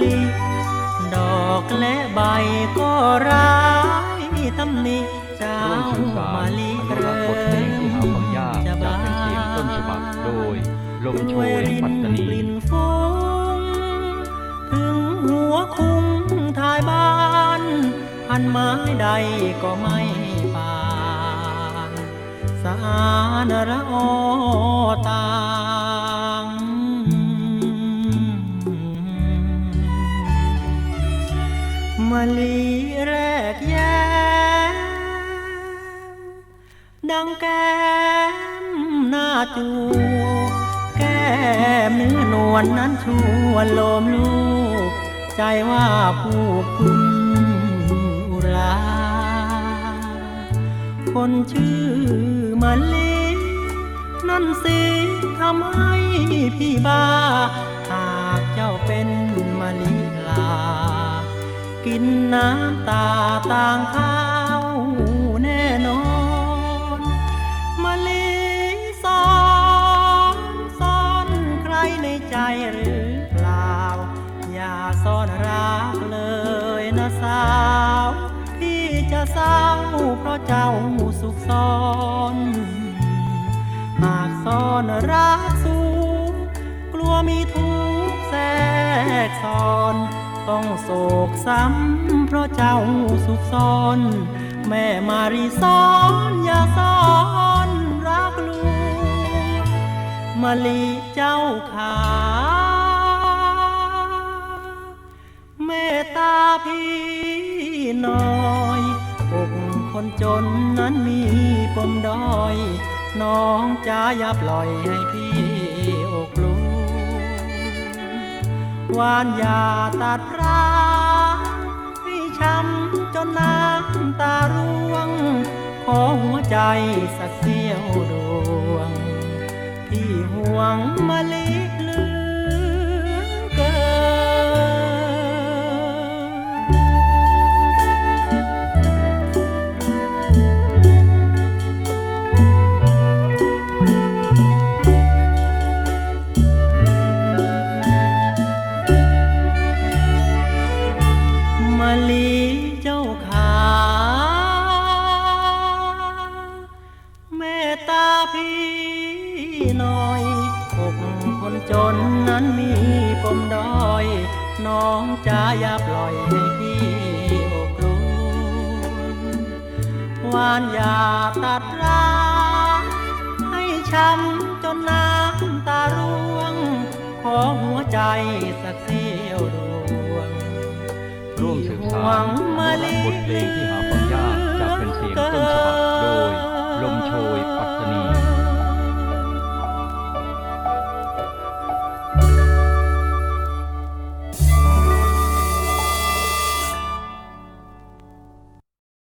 ลิดอกและใบก็ร้ายตำหนิเจ้ามาลีเริงจะบานต้นฉบับโดยลมโชยปัตตานีถึงหัวคุ้งท้ายบ้านพันไม้ใดก็ไม่ปานสารละออตา มะลีแรกแย้มดังแก้มหน้าจูแก้มเนื้อนวลนั้นชวนลมลูก ใจว่าผู้คุณราคนชื่อมะลินั่นสิทำให้พี่บ้า กินน้ำตาต่างข้าวแน่นอนมะลิสอนซ่อนใครในใจหรือเปล่า อย่าซ่อนรักเลยนะสาวที่จะเศร้าเพราะเจ้าสุขซ้อนหากซ่อนรักสูงกลัวมีทุกข์แทรกซ้อน ต้องโศกซ้ำเพราะเจ้าสุขซ้อน แม่มารีสอนอย่าซ่อนรักลูกมะลิเจ้าขาเมตตาพี่น่อยอกคนจนนั้นมีปมด้อย น้องจ้าอย่าปล่อยให้พี่อกลู หวานอย่าตัดร้างให้ช้ำจนน้ำตาร่วง ขอหัวใจสักเสี้ยวดวง พี่ห่วงมะลิ พี่หน่อยอกคนจนนั้นมีปมด้อย น้องจ้าอย่าปล่อยให้พี่อกลุนหวานอย่าตัดร้างให้ช้ำจนน้ำตาร่วง ขอหัวใจสักเสี้ยวดวงร่วมสืบสานอนุรักษ์บทเพลงที่หา